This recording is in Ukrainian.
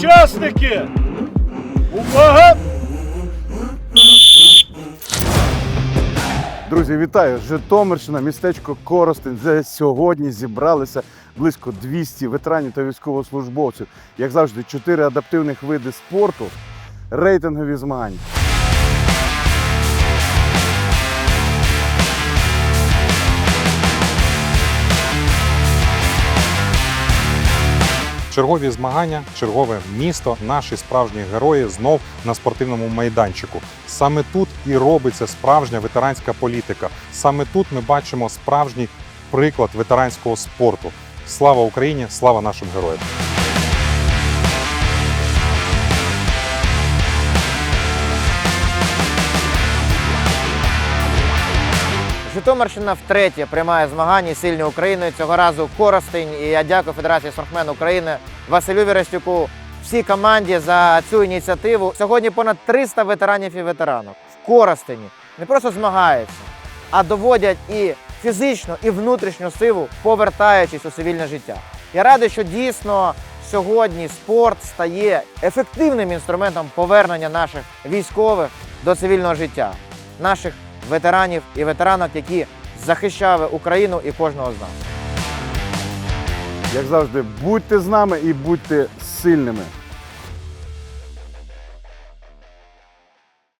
Учасники! Увага! Друзі, вітаю! Житомирщина, містечко Коростень, де сьогодні зібралися близько 200 ветеранів та військовослужбовців. Як завжди, чотири адаптивних види спорту, рейтингові змагання. Чергові змагання, чергове місто, наші справжні герої знов на спортивному майданчику. Саме тут і робиться справжня ветеранська політика. Саме тут ми бачимо справжній приклад ветеранського спорту. Слава Україні! Слава нашим героям! Житомирщина втретє приймає змагання сильні України. Цього разу Коростень. І я дякую Федерації Спортсмен України Василю Вірастюку, всій команді за цю ініціативу. Сьогодні понад 300 ветеранів і ветеранок в Коростені не просто змагаються, а доводять і фізичну, і внутрішню силу, повертаючись у цивільне життя. Я радий, що дійсно сьогодні спорт стає ефективним інструментом повернення наших військових до цивільного життя, наших ветеранів і ветеранок, які захищали Україну і кожного з нас. Як завжди, будьте з нами і будьте сильними.